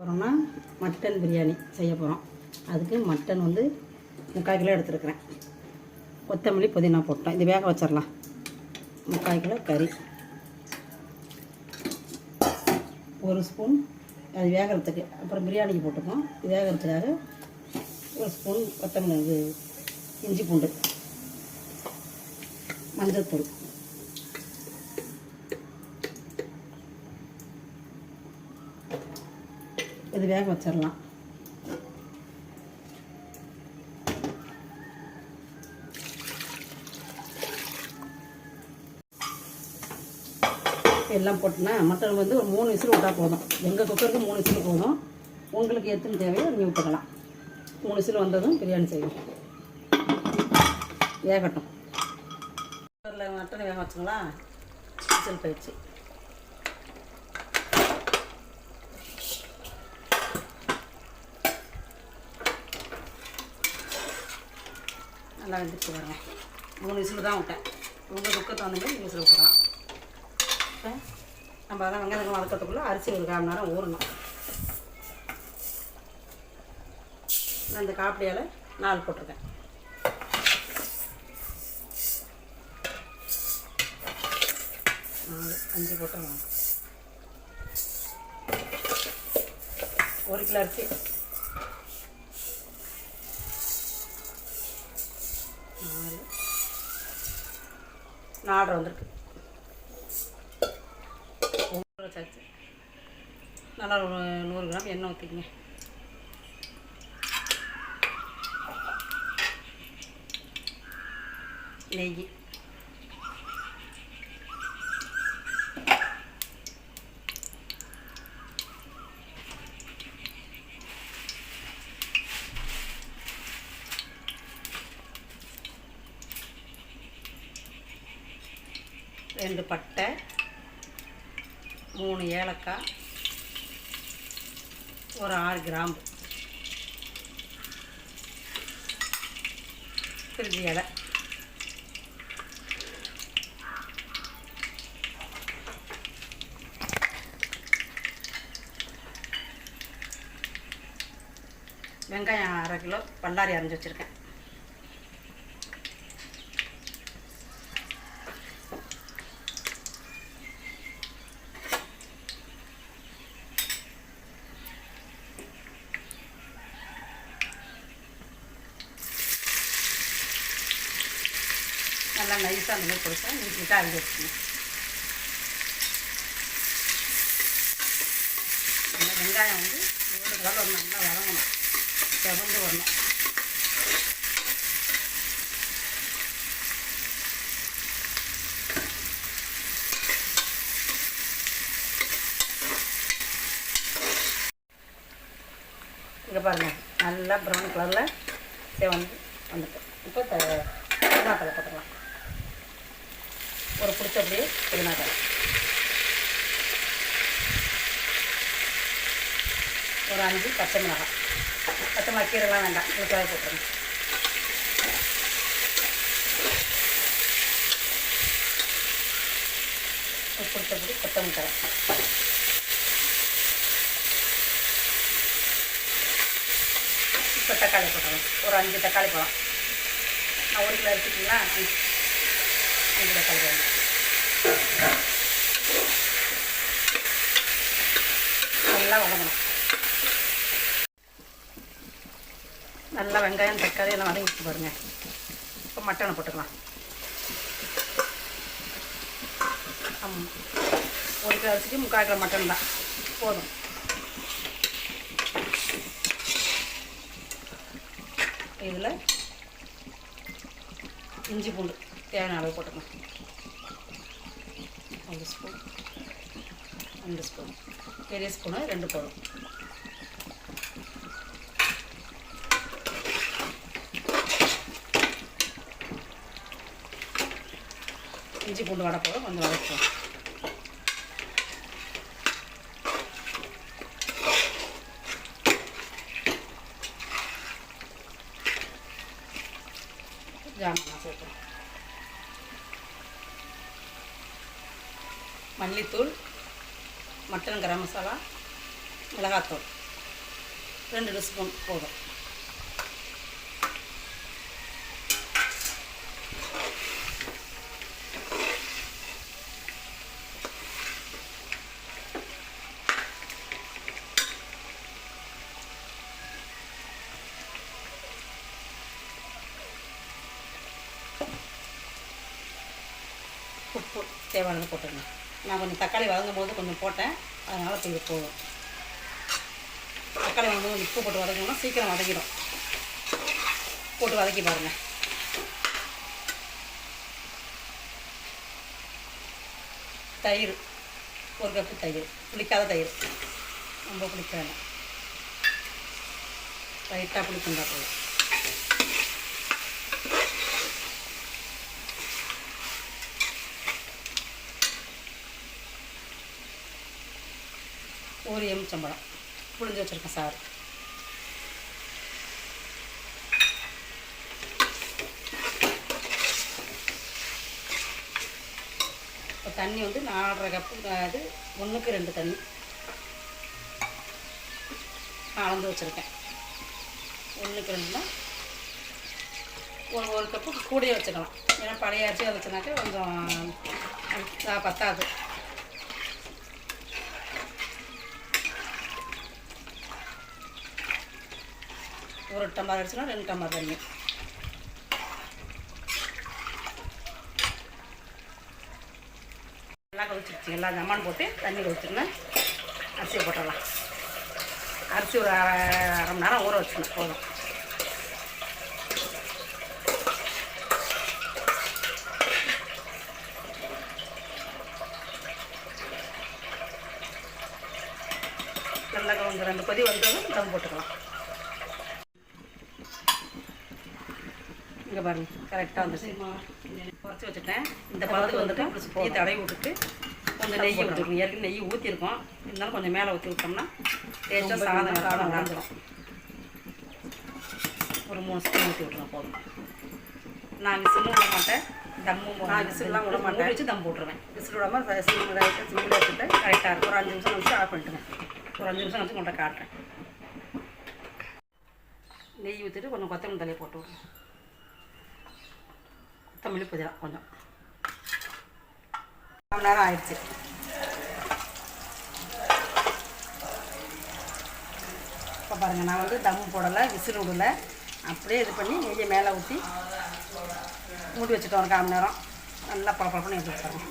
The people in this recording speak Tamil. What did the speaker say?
போகிறோம்னா மட்டன் பிரியாணி செய்ய போகிறோம் அதுக்கு மட்டன் வந்து முக்கால் கிலோ எடுத்துருக்குறேன். கொத்தமல்லி புதினா போட்டோம். இது வேக வச்சிடலாம் முக்கால் கிலோ கறி. ஒரு ஸ்பூன் அது வேகிறதுக்கு. அப்புறம் பிரியாணிக்கு போட்டுப்போம். இது வேகிறதுக்காக ஒரு ஸ்பூன் கொத்தமல்லி இது இஞ்சி பூண்டு மஞ்சள் தூள். இது வேக வச்சிடலாம் எல்லாம் போட்டுனா மட்டன் வந்து ஒரு மூணு விசில் விட்டால் போதும். எங்கள் குக்கருக்கு மூணு விசில் போதும். உங்களுக்கு எத்தனை தேவையோ நீங்கள் விட்டுக்கலாம். மூணு விசில் வந்ததும் பிரியாணி செய்யும் வேகட்டும். குக்கரில் மட்டன் வேக வச்சுங்களா? விசில் போயிடுச்சு. நல்லா வெந்துட்டு பாருங்க மூணு விசில் தான் விட்டேன். உங்கள் துக்கத்தை வந்து மூணு விசில் விட்டுக்கலாம் இப்போ நம்ம அதான் வெங்காயம் வதக்கிறதுக்குள்ளே அரிசி ஒரு கால் நேரம் ஊறணும். நான் இந்த காப்பிடியால் நாலு போட்டிருக்கேன். நாலு அஞ்சு போட்டோம் வாங்க ஒரு கிலோ அரிசி. நாலு நாலரை வந்திருக்கு. நல்லா ஒரு நூறு கிராம் எண்ணெய் ஊற்றிக்கிங்க நெய். ரெண்டு பட்டை மூணு ஏலக்காய் ஒரு ஆறு கிராம்பு. பிரிஞ்சி இலை. வெங்காயம் அரை கிலோ பல்லாரி அரைஞ்சி வச்சுருக்கேன். நல்லா நைஸாக அந்த மாதிரி கொடுத்தா நீட் நீட்டாக அரைஞ்சி வச்சுக்கணும் அந்த வெங்காயம் வந்து ஒரு கலர் ஒரு நல்லா வதங்கணும். செவந்து வரணும். இங்கே பாருங்கள் நல்லா ப்ரௌன் கலரில் செவந்து வந்துட்டு. இப்போ த தலை போட்டுக்கலாம். பிடிச்ச அப்படியே புதினா தலை ஒரு அஞ்சு பச்சை மிளகாய் பச்சை மிளகா கீரைலாம் வேண்டாம். புளிக்காக போட்டுருங்க. ஒரு பிடிச்சபடி கொத்தமல்லி தலை இப்போ தக்காளி போட்டுக்கலாம் ஒரு அஞ்சு தக்காளி பழம் நான் ஒரு கிலோ எடுத்துக்கிட்டீங்களா அஞ்சு தக்காளி பழம் நல்லா வதங்கணும். நல்லா வெங்காயம் தக்காளி எல்லாம் வதங்கிட்டு பாருங்க. இப்போ மட்டனை போட்டுக்கலாம். ஆமாம் ஒரு கிலோ அரிசிக்கு முக்கால் கிலோ மட்டன் தான். போதும். இதில் இஞ்சி பூண்டு தேவையான அளவு போட்டுக்கலாம். ஒரு ஸ்பூன் ரெண்டு ஸ்பூன் பெரிய ஸ்பூனு ரெண்டு போதும் இஞ்சி பூண்டு வடை போதும் கொஞ்சம் வதக்குவோம் ஜாமான் சேர்த்துறோம் மல்லித்தூள் மட்டன் கரம் மசாலா மிளகாத்தூள். ரெண்டு ஸ்பூன் போதும். உப்பு தேவையானது போட்டுருங்க நான் கொஞ்சம் தக்காளி வதங்கும் போது கொஞ்சம் போட்டேன். அதனால் இப்போ போதும் தக்காளி வந்து கொஞ்சம் உப்பு போட்டு வதக்கணும்னா சீக்கிரம் வதக்கிடும் போட்டு வதக்கி பாருங்கள் தயிர் ஒரு கப்பு தயிர். புளிக்காத தயிர். ரொம்ப புளிக்காது லைட்டாக புளிக்கண்டா போதும். ஒரு எலுமிச்சம்பழம் புழிஞ்சு வச்சுருக்கேன் சாறு இப்போ தண்ணி வந்து நாலரை கப்பு அது ஒன்றுக்கு ரெண்டு தண்ணி. அளந்து வச்சுருக்கேன். ஒன்றுக்கு ரெண்டுனா ஒரு ஒரு கப்பு கூடயே வச்சுக்கலாம். ஏன்னா பழைய அரிசி வச்சுனாக்கா கொஞ்சம் பத்தாது. ஒரு டம்ளர் அடிச்சுனா ரெண்டு டம்ளர் தண்ணி. நல்லா கொதிச்சிருச்சு. எல்லா ஜமான் போட்டு தண்ணி கொதிச்சுருங்க. அரிசியை போட்டுடலாம். அரிசி ஒரு அரை அரை மணி நேரம் ஊற வச்சுக்கணும். போதும். நல்லா கொஞ்சம் ரெண்டு கொதி வந்ததும் தம் போட்டுக்கலாம். இங்கே பாருங்க கரெக்டாக வந்துச்சு குறைச்சி வச்சுட்டேன். இந்த பழத்துக்கு வந்துட்டு இப்படி சுற்றி தடவி விட்டுட்டு கொஞ்சம் நெய் ஊற்றிருக்கோம் ஏற்கனவே நெய் ஊற்றிருக்கோம் இருந்தாலும் கொஞ்சம் மேலே ஊற்றி விட்டோம்னா டேஸ்ட்டாக சாதம் சாதம் வந்துடும் ஒரு மூணு ஸ்பூன் ஊற்றி விட்ருவேன் போதும். நான் விசிலும் விட மாட்டேன். தம்மும் நான் விசில்லாம் விட மாட்டேன். வச்சு தம் போட்டுருவேன். விசில் விடாமல் சிம்மில் சிம்மில் வச்சுட்டு கரெக்டாக இருக்கும். ஒரு அஞ்சு நிமிஷம் கழிச்சு ஆஃப் பண்ணிட்டுங்க ஒரு அஞ்சு நிமிஷம் கழிச்சு கொண்ட காட்டுறேன். நெய் ஊற்றிட்டு கொஞ்சம் கொத்தமல்லி தலையை போட்டு விட்ருவேன் கொத்தமல்லி புதினா கொஞ்சம் மணி நேரம் ஆயிடுச்சு. இப்போ பாருங்கள் நான் வந்து தம் போடலை விசில் விடலை. அப்படியே இது பண்ணி நெய்யை மேலே ஊற்றி மூடி வச்சுட்டோம் ஒரு கால் மணி நேரம். நல்லா பழப்பழப்பன்னு எடுத்து வச்சுருங்க